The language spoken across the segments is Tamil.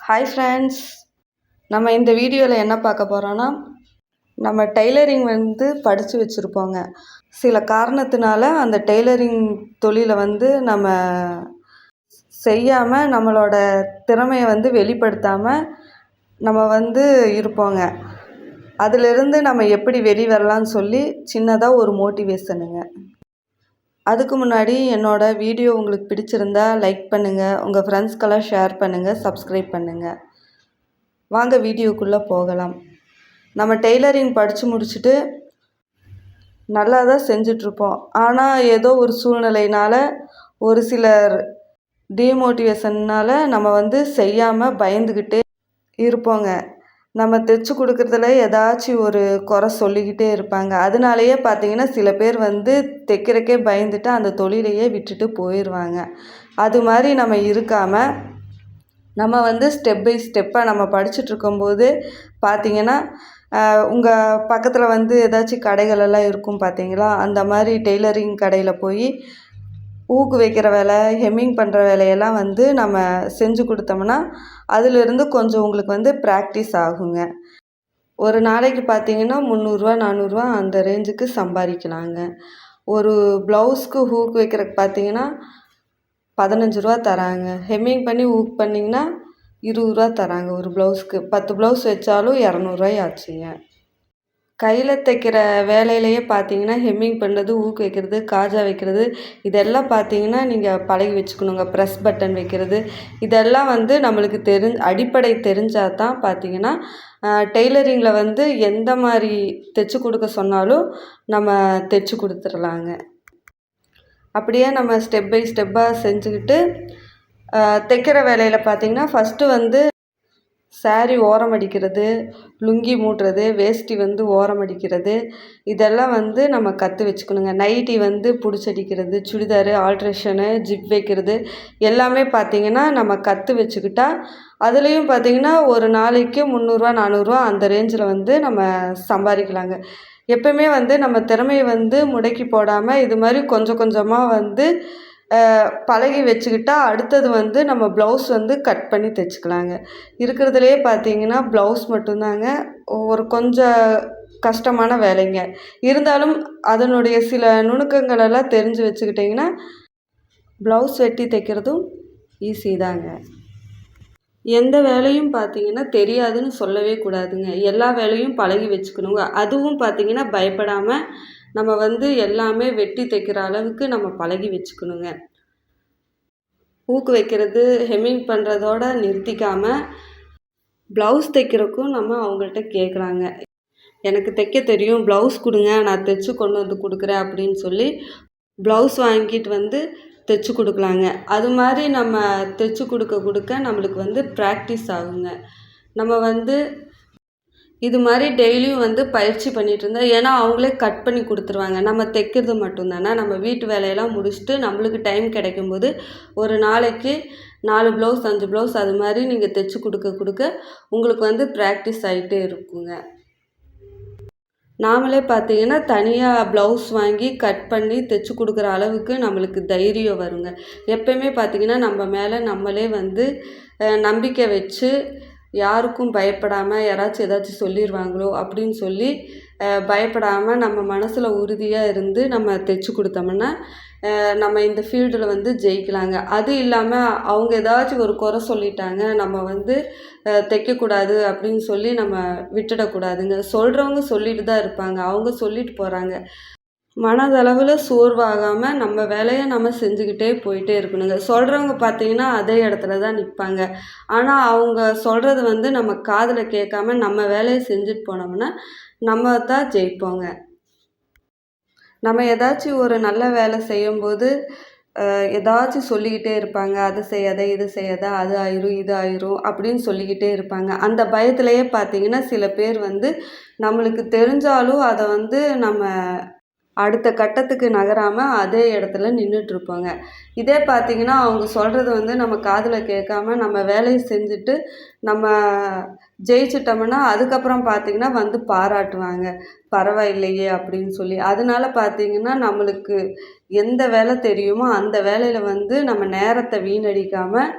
ஹாய் ஃப்ரெண்ட்ஸ் நம்ம இந்த வீடியோவில் என்ன பார்க்க போகிறோன்னா நம்ம டெய்லரிங் வந்து படித்து வச்சுருப்போங்க. சில காரணத்தினால அந்த டெய்லரிங் தொழிலை வந்து நம்ம செய்யாமல் நம்மளோட திறமையை வந்து வெளிப்படுத்தாமல் நம்ம வந்து இருப்போங்க. அதிலிருந்து நம்ம எப்படி வெளி வரலான்னு சொல்லி சின்னதாக ஒரு மோட்டிவேஷனுங்க அதுக்கு முன்னாடி என்னோடய வீடியோ உங்களுக்கு பிடிச்சிருந்தா லைக் பண்ணுங்கள் உங்கள் ஃப்ரெண்ட்ஸ்க்கெல்லாம் ஷேர் பண்ணுங்கள் சப்ஸ்கிரைப் பண்ணுங்கள் வாங்க வீடியோக்குள்ளே போகலாம். நம்ம டெய்லரிங் படித்து முடிச்சுட்டு நல்லா தான் செஞ்சிட்ருப்போம் ஆனால் ஏதோ ஒரு சூழ்நிலையினால் ஒரு சிலர் டீமோட்டிவேஷன்னால் நம்ம வந்து செய்யாமல் பயந்துக்கிட்டே இருப்போங்க. நம்ம தைச்சி கொடுக்குறதுல ஏதாச்சும் ஒரு குறை சொல்லிக்கிட்டே இருப்பாங்க. அதனாலேயே பார்த்தீங்கன்னா சில பேர் வந்து தைக்கிறக்கே பயந்துட்டு அந்த தொழிலையே விட்டுட்டு போயிடுவாங்க அது மாதிரி நம்ம இருக்காமல் நம்ம வந்து ஸ்டெப் பை ஸ்டெப்பாக நம்ம படிச்சுட்ருக்கும்போது பார்த்திங்கன்னா உங்கள் பக்கத்தில் வந்து ஏதாச்சும் கடைகளெல்லாம் இருக்கும் பார்த்தீங்களா அந்த மாதிரி டெய்லரிங் கடையில் போய் ஊக்கு வைக்கிற வேலை ஹெம்மிங் பண்ணுற வேலையெல்லாம் வந்து நம்ம செஞ்சு கொடுத்தோம்னா அதிலிருந்து கொஞ்சம் உங்களுக்கு வந்து ப்ராக்டிஸ் ஆகுங்க. ஒரு நாளைக்கு பார்த்தீங்கன்னா முந்நூறுரூவா நானூறுரூவா அந்த ரேஞ்சுக்கு சம்பாதிக்கலாங்க. ஒரு ப்ளவுஸ்க்கு ஹூக் வைக்கிறதுக்கு பார்த்தீங்கன்னா பதினஞ்சு ரூபா தராங்க. ஹெம்மிங் பண்ணி ஹூக் பண்ணிங்கன்னா இருபது ரூபா தராங்க ஒரு ப்ளவுஸ்க்கு பத்து ப்ளவுஸ் வச்சாலும் இரநூறுவாய் ஆச்சுங்க. கையில் தைக்கிற வேலையிலேயே பார்த்தீங்கன்னா ஹெம்மிங் பண்ணுறது ஊக்கு வைக்கிறது காஜா வைக்கிறது இதெல்லாம் பார்த்தீங்கன்னா நீங்கள் பழகி வச்சுக்கணுங்க. ப்ரெஸ் பட்டன் வைக்கிறது இதெல்லாம் வந்து நம்மளுக்கு தெரிஞ் அடிப்படை தெரிஞ்சால் தான் பார்த்தீங்கன்னா டெய்லரிங்கில் வந்து எந்த மாதிரி தைச்சி கொடுக்க சொன்னாலும் நம்ம தைச்சி கொடுத்துடலாங்க. அப்படியே நம்ம ஸ்டெப் பை ஸ்டெப்பாக செஞ்சுக்கிட்டு தைக்கிற வேலையில் பார்த்தீங்கன்னா ஃபஸ்ட்டு வந்து ஸாரி ஓரம் அடிக்கிறது லுங்கி மூட்டுறது வேஷ்டி வந்து ஓரம் அடிக்கிறது இதெல்லாம் வந்து நம்ம கற்று வச்சுக்கணுங்க. நைட்டி வந்து பிடிச்சடிக்கிறது சுடிதாரு ஆல்ட்ரேஷனு ஜிப் வைக்கிறது எல்லாமே பார்த்திங்கன்னா நம்ம கற்று வச்சுக்கிட்டா அதுலேயும் பார்த்திங்கன்னா ஒரு நாளைக்கு முந்நூறுரூவா நானூறுரூவா அந்த ரேஞ்சில் வந்து நம்ம சம்பாதிக்கலாங்க. எப்போயுமே வந்து நம்ம திறமையை வந்து முடக்கி போடாமல் இது மாதிரி கொஞ்சம் கொஞ்சமாக வந்து பழகி வச்சுக்கிட்டா அடுத்தது வந்து நம்ம ப்ளவுஸ் வந்து கட் பண்ணி தைச்சிக்கலாங்க. இருக்கிறதுலையே பார்த்தீங்கன்னா ப்ளவுஸ் மட்டும்தாங்க ஒரு கொஞ்சம் கஷ்டமான வேலைங்க. இருந்தாலும் அதனுடைய சில நுணுக்கங்களெல்லாம் தெரிஞ்சு வச்சுக்கிட்டிங்கன்னா ப்ளவுஸ் வெட்டி தைக்கிறதும் ஈஸி தாங்க. எந்த வேலையும் பார்த்தீங்கன்னா தெரியாதுன்னு சொல்லவே கூடாதுங்க. எல்லா வேலையும் பழகி வச்சுக்கணுங்க. அதுவும் பார்த்தீங்கன்னா பயப்படாமல் நம்ம வந்து எல்லாமே வெட்டி தைக்கிற அளவுக்கு நம்ம பழகி வச்சுக்கணுங்க. ஊக்கு வைக்கிறது ஹெம்மிங் பண்ணுறதோட நிறுத்திக்காமல் ப்ளவுஸ் தைக்கிறக்கும் நம்ம அவங்கள்ட்ட கேட்குறாங்க எனக்கு தைக்க தெரியும் ப்ளவுஸ் கொடுங்க நான் தைச்சி கொண்டு வந்து கொடுக்குறேன் அப்படின்னு சொல்லி ப்ளவுஸ் வாங்கிட்டு வந்து தைச்சி கொடுக்கலாங்க. அது மாதிரி நம்ம தைச்சி கொடுக்க கொடுக்க நம்மளுக்கு வந்து ப்ராக்டிஸ் ஆகுங்க. நம்ம வந்து இது மாதிரி டெய்லியும் வந்து பயிற்சி பண்ணிகிட்டு இருந்தால் ஏன்னா அவங்களே கட் பண்ணி கொடுத்துருவாங்க. நம்ம தைக்கிறது மட்டும்தானே? நம்ம வீட்டு வேலையெல்லாம் முடிச்சுட்டு நம்மளுக்கு டைம் கிடைக்கும்போது ஒரு நாளைக்கு நாலு ப்ளவுஸ் அஞ்சு ப்ளவுஸ் அது மாதிரி நீங்கள் தைச்சி கொடுக்க கொடுக்க உங்களுக்கு வந்து ப்ராக்டிஸ் ஆகிட்டே இருக்குங்க. நாமளே பார்த்தீங்கன்னா தனியாக ப்ளவுஸ் வாங்கி கட் பண்ணி தைச்சி கொடுக்குற அளவுக்கு நம்மளுக்கு தைரியம் வருங்க. எப்போயுமே பார்த்திங்கன்னா நம்ம மேலே நம்மளே வந்து நம்பிக்கை வச்சு யாருக்கும் பயப்படாமல் யாராச்சும் ஏதாச்சும் சொல்லிடுவாங்களோ அப்படின்னு சொல்லி பயப்படாமல் நம்ம மனசில் உறுதியாக இருந்து நம்ம தைச்சி கொடுத்தோம்னா நம்ம இந்த ஃபீல்டில் வந்து ஜெயிக்கலாங்க. அது இல்லாமல் அவங்க ஏதாச்சும் ஒரு குறை சொல்லிட்டாங்க நம்ம வந்து தைக்கக்கூடாது அப்படின்னு சொல்லி நம்ம விட்டுடக்கூடாதுங்க. சொல்கிறவங்க சொல்லிட்டு தான் இருப்பாங்க. அவங்க சொல்லிட்டு போகிறாங்க மனதளவில் சோர்வாகாமல் நம்ம வேலையை நம்ம செஞ்சுக்கிட்டே போயிட்டே இருக்கணுங்க. சொல்கிறவங்க பார்த்தீங்கன்னா அதே இடத்துல தான் நிற்பாங்க ஆனால் அவங்க சொல்கிறது வந்து நம்ம காதில் கேட்காம நம்ம வேலையை செஞ்சுட்டு போனோம்னா நம்ம தான் ஜெயிப்போங்க. நம்ம ஏதாச்சும் ஒரு நல்ல வேலை செய்யும்போது ஏதாச்சும் சொல்லிக்கிட்டே இருப்பாங்க. அது செய்யாத இது செய்யாத அது ஆயிரும் இது ஆயிரும் அப்படின்னு சொல்லிக்கிட்டே இருப்பாங்க. அந்த பயத்துலேயே பார்த்தீங்கன்னா சில பேர் வந்து நம்மளுக்கு தெரிஞ்சாலும் அதை வந்து நம்ம அடுத்த கட்டத்துக்கு நகராமல் அதே இடத்துல நின்றுட்ருப்பாங்க இதே பார்த்திங்கன்னா அவங்க சொல்கிறது வந்து நம்ம காதில் கேட்காம நம்ம வேலையை செஞ்சுட்டு நம்ம ஜெயிச்சிட்டோம்னா அதுக்கப்புறம் பார்த்திங்கன்னா வந்து பாராட்டுவாங்க. பரவாயில்லையே அப்படின்னு சொல்லி. அதனால பார்த்திங்கன்னா நம்மளுக்கு எந்த வேலை தெரியுமோ அந்த வேலையில் வந்து நம்ம நேரத்தை வீணடிக்காமல்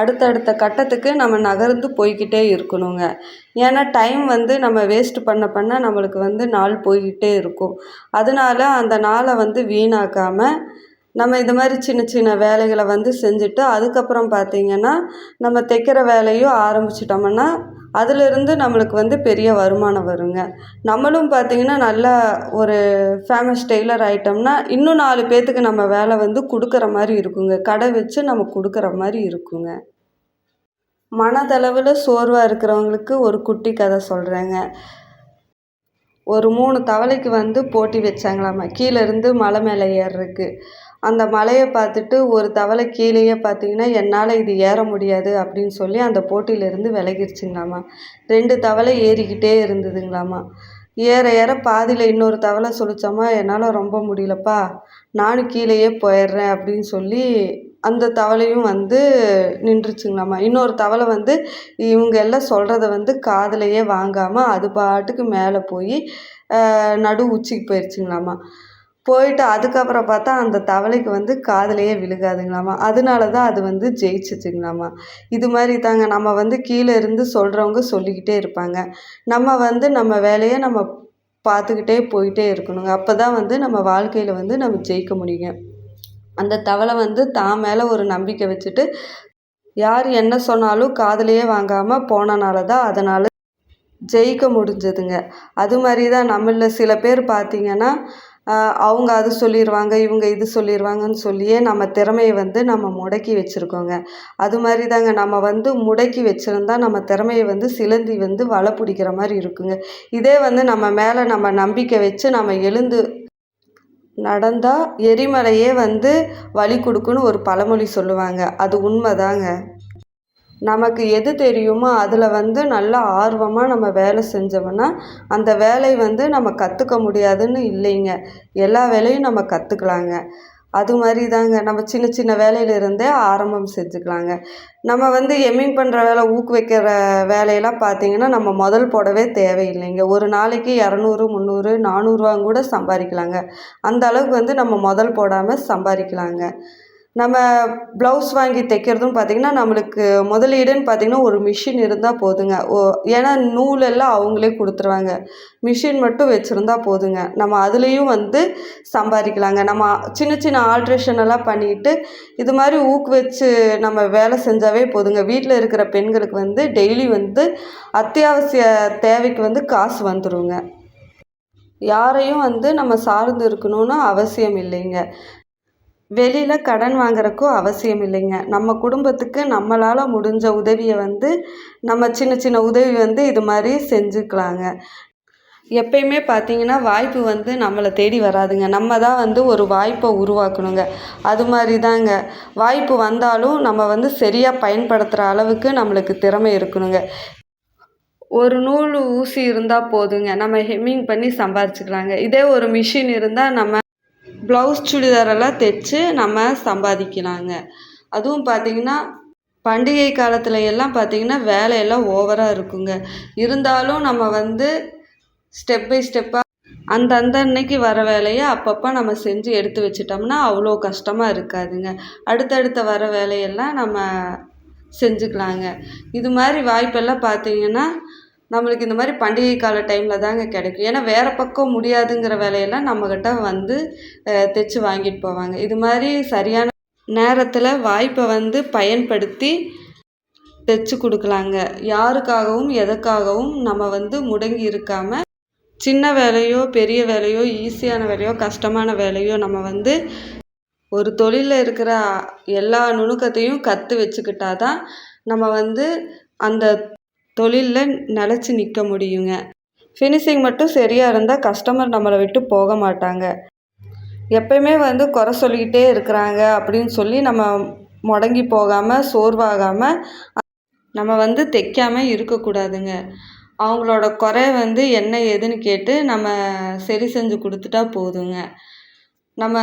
அடுத்தடுத்த கட்டத்துக்கு நம்ம நகர்ந்து போய்க்கிட்டே இருக்கணுங்க. ஏன்னா டைம் வந்து நம்ம வேஸ்ட் பண்ண பண்ண நம்மளுக்கு வந்து நாள் போய்கிட்டே இருக்கும். அதனால அந்த நாளை வந்து வீணாக்காமல் நம்ம இது மாதிரி சின்ன சின்ன வேலைகளை வந்து செஞ்சுட்டு அதுக்கப்புறம் பார்த்திங்கன்னா நம்ம தைக்கிற வேலையும் ஆரம்பிச்சிட்டோம்னா அதிலிருந்து நம்மளுக்கு வந்து பெரிய வருமானம் வருங்க. நம்மளும் பார்த்திங்கன்னா நல்லா ஒரு ஃபேமஸ் டெய்லர் ஆகிட்டோம்னா இன்னும் நாலு பேர்த்துக்கு நம்ம வேலை வந்து கொடுக்குற மாதிரி இருக்குங்க. கடை வச்சு நம்ம கொடுக்குற மாதிரி இருக்குங்க. மனதளவில் சோர்வாக இருக்கிறவங்களுக்கு ஒரு குட்டி கதை சொல்கிறேங்க ஒரு மூணு தவளைக்கு வந்து போட்டி வச்சாங்களாமா? கீழேருந்து மலை மேலே ஏறுறதுக்கு. அந்த மலையை பார்த்துட்டு ஒரு தவளை கீழேயே பார்த்தீங்கன்னா என்னால் இது ஏற முடியாது அப்படின்னு சொல்லி அந்த போட்டியிலேருந்து விலகிருச்சுங்களாமா. ரெண்டு தவளை ஏறிக்கிட்டே இருந்ததுங்களாமா. ஏற ஏற பாதியில் இன்னொரு தவளை சொல்லிச்சோமா என்னால் ரொம்ப முடியலப்பா நானும் கீழேயே போயிடுறேன் அப்படின்னு சொல்லி அந்த தவளையும் வந்து நின்றுச்சுங்களாமா. இன்னொரு தவளை வந்து இவங்க எல்லாம் சொல்கிறத வந்து காதலையே வாங்காமல் அது பாட்டுக்கு மேலே போய் நடு உச்சிக்கு போயிடுச்சுங்களாமா போயிட்டு அதுக்கப்புறம் பார்த்தா அந்த தவளைக்கு வந்து காதுலேயே விழுகாதுங்களாமா. அதனால தான் அது வந்து ஜெயிச்சிச்சுங்களாமா. இது மாதிரி தாங்க நம்ம வந்து கீழே இருந்து சொல்கிறவங்க சொல்லிக்கிட்டே இருப்பாங்க. நம்ம வந்து நம்ம வேலையை நம்ம பார்த்துக்கிட்டே போயிட்டே இருக்கணுங்க. அப்போ தான் வந்து நம்ம வாழ்க்கையில் வந்து நம்ம ஜெயிக்க முடியுங்க. அந்த தவளை வந்து தான் மேலே ஒரு நம்பிக்கை வச்சுட்டு யார் என்ன சொன்னாலும் காதுலையே வாங்காமல் போனனால தான் அதனால் ஜெயிக்க முடிஞ்சதுங்க. அது மாதிரி தான் நம்மளில் சில பேர் பார்த்திங்கன்னா அவங்க அது சொல்லிடுவாங்க இவங்க இது சொல்லிடுவாங்கன்னு சொல்லியே நம்ம திறமையை வந்து நம்ம முடக்கி வச்சுருக்கோங்க. அது மாதிரி தாங்க நம்ம வந்து முடக்கி வச்சுருந்தா நம்ம திறமையை வந்து சிலந்தி வந்து வலை பிடிக்கிற மாதிரி இருக்குங்க. இதே வந்து நம்ம மேலே நம்ம நம்பிக்கை வச்சு நம்ம எழுந்து நடந்தால் எரிமலையே வந்து வழி கொடுக்குன்னு ஒரு பழமொழி சொல்லுவாங்க. அது உண்மைதாங்க. நமக்கு எது தெரியுமோ அதில் வந்து நல்லா ஆர்வமாக நம்ம வேலை செஞ்சோம்னா அந்த வேலை வந்து நம்ம கற்றுக்க முடியாதுன்னு இல்லைங்க. எல்லா வேலையும் நம்ம கற்றுக்கலாங்க அது மாதிரி தாங்க நம்ம சின்ன சின்ன வேலையிலிருந்தே ஆரம்பம் செஞ்சுக்கலாங்க. நம்ம வந்து எம்மிங் பண்ணுற வேலை ஊக்குவிக்கிற வேலையெல்லாம் பார்த்திங்கன்னா நம்ம முதல் போடவே தேவையில்லைங்க. ஒரு நாளைக்கு இரநூறு முந்நூறு நானூறுரூவாங்க கூட சம்பாதிக்கலாங்க. அந்த அளவுக்கு வந்து நம்ம முதல் போடாமல் சம்பாதிக்கலாங்க. நம்ம ப்ளவுஸ் வாங்கி தைக்கிறதும் பார்த்திங்கன்னா நம்மளுக்கு முதலீடுன்னு பார்த்திங்கன்னா ஒரு மிஷின் இருந்தால் போதுங்க. ஓ ஏன்னா நூலெல்லாம் அவங்களே கொடுத்துருவாங்க. மிஷின் மட்டும் வச்சுருந்தா போதுங்க. நம்ம அதுலேயும் வந்து சம்பாதிக்கலாங்க. நம்ம சின்ன சின்ன ஆல்ட்ரேஷன் எல்லாம் பண்ணிட்டு இது மாதிரி ஊக்குவிச்சு நம்ம வேலை செஞ்சாவே போதுங்க. வீட்டில் இருக்கிற பெண்களுக்கு வந்து டெய்லி வந்து அத்தியாவசிய தேவைக்கு வந்து காசு வந்துடுங்க யாரையும் வந்து நம்ம சார்ந்து இருக்கணும்னு அவசியம் இல்லைங்க. வெளியில் கடன் வாங்குறதுக்கும் அவசியம் இல்லைங்க. நம்ம குடும்பத்துக்கு நம்மளால் முடிஞ்ச உதவியை வந்து நம்ம சின்ன சின்ன உதவி வந்து இது மாதிரி செஞ்சுக்கலாங்க. எப்பயுமே பார்த்தீங்கன்னா வாய்ப்பு வந்து நம்மளை தேடி வராதுங்க. நம்ம தான் வந்து ஒரு வாய்ப்பை உருவாக்கணுங்க. அது மாதிரி தாங்க. வாய்ப்பு வந்தாலும் நம்ம வந்து சரியாக பயன்படுத்துகிற அளவுக்கு நம்மளுக்கு திறமை இருக்கணுங்க. ஒரு நூல் ஊசி இருந்தால் போதுங்க. நம்ம ஹெம்மிங் பண்ணி சம்பாரிச்சுக்கலாங்க. இதே ஒரு மிஷின் இருந்தால் நம்ம ப்ளவுஸ் சுடிதாரெல்லாம் தைச்சு நம்ம சம்பாதிக்கலாங்க அதுவும் பார்த்திங்கன்னா பண்டிகை காலத்தில் எல்லாம் பார்த்திங்கன்னா வேலையெல்லாம் ஓவராக இருக்குங்க. இருந்தாலும் நம்ம வந்து ஸ்டெப் பை ஸ்டெப்பாக அந்த அன்னைக்கு வர வேலையை அப்பப்போ நம்ம செஞ்சு எடுத்து வச்சிட்டோம்னா அவ்வளோ கஷ்டமாக இருக்காதுங்க. அடுத்தடுத்த வர வேலையெல்லாம் நம்ம செஞ்சுக்கலாங்க. இது மாதிரி வாய்ப்பெல்லாம் பார்த்திங்கன்னா நம்மளுக்கு இந்த மாதிரி பண்டிகை கால டைமில் தாங்க கிடைக்கும். ஏன்னா வேறு பக்கம் முடியாதுங்கிற வேலையெல்லாம் நம்மக்கிட்ட வந்து தைச்சி வாங்கிட்டு போவாங்க. இது மாதிரி சரியான நேரத்தில் வாய்ப்பை வந்து பயன்படுத்தி தைச்சி கொடுக்கலாங்க. யாருக்காகவும் எதற்காகவும் நம்ம வந்து முடங்கி இருக்காமல் சின்ன வேலையோ பெரிய வேலையோ ஈஸியான வேலையோ கஷ்டமான வேலையோ நம்ம வந்து ஒரு தொழிலில் இருக்கிற எல்லா நுணுக்கத்தையும் கற்று வச்சுக்கிட்டா தான் நம்ம வந்து அந்த தொழிலில் நிலச்சி நிற்க முடியுங்க. ஃபினிஷிங் மட்டும் சரியாக இருந்தால் கஸ்டமர் நம்மளை விட்டு போக மாட்டாங்க. எப்பயுமே வந்து குறை சொல்லிக்கிட்டே இருக்கிறாங்க அப்படின்னு சொல்லி நம்ம முடங்கி போகாமல் சோர்வாகாமல் நம்ம வந்து தைக்காமல் இருக்கக்கூடாதுங்க அவங்களோட குறை வந்து என்ன ஏதுன்னு கேட்டு நம்ம சரி செஞ்சு கொடுத்துட்டா போதுங்க. நம்ம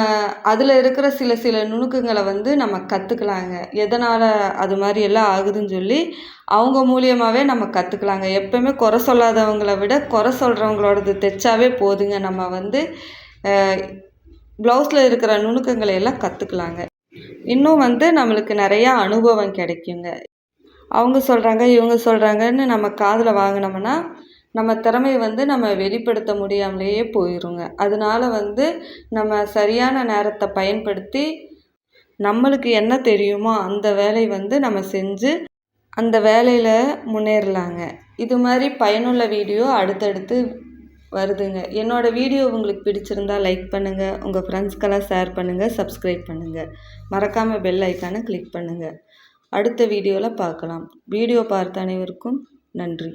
அதில் இருக்கிற சில சில நுணுக்கங்களை வந்து நம்ம கற்றுக்கலாங்க எதனால் அது மாதிரி எல்லாம் ஆகுதுன்னு சொல்லி அவங்க மூலியமாகவே நம்ம கற்றுக்கலாங்க எப்போயுமே குறை சொல்லாதவங்கள விட குறை சொல்கிறவங்களோடது தைச்சாவே போதுங்க. நம்ம வந்து ப்ளவுஸில் இருக்கிற நுணுக்கங்களை எல்லாம் கற்றுக்கலாங்க இன்னும் வந்து நம்மளுக்கு நிறையா அனுபவம் கிடைக்குங்க. அவங்க சொல்கிறாங்க இவங்க சொல்கிறாங்கன்னு நம்ம காதில் வாங்கினோம்னா நம்ம திறமைய வந்து நம்ம வெளிப்படுத்த முடியாமலேயே போயிருங்க. அதனால வந்து நம்ம சரியான நேரத்தை பயன்படுத்தி நம்மளுக்கு என்ன தெரியுமோ அந்த வேலையை வந்து நம்ம செஞ்சு அந்த வேலையில் முன்னேறலாங்க. இது மாதிரி பயனுள்ள வீடியோ அடுத்தடுத்து வருதுங்க. என்னோடய வீடியோ உங்களுக்கு பிடிச்சிருந்தா லைக் பண்ணுங்கள் உங்கள் ஃப்ரெண்ட்ஸ்க்கெல்லாம் ஷேர் பண்ணுங்கள் சப்ஸ்கிரைப் பண்ணுங்கள் மறக்காமல் பெல் ஐக்கானை கிளிக் பண்ணுங்கள் அடுத்த வீடியோவில் பார்க்கலாம். வீடியோ பார்த்த அனைவருக்கும் நன்றி.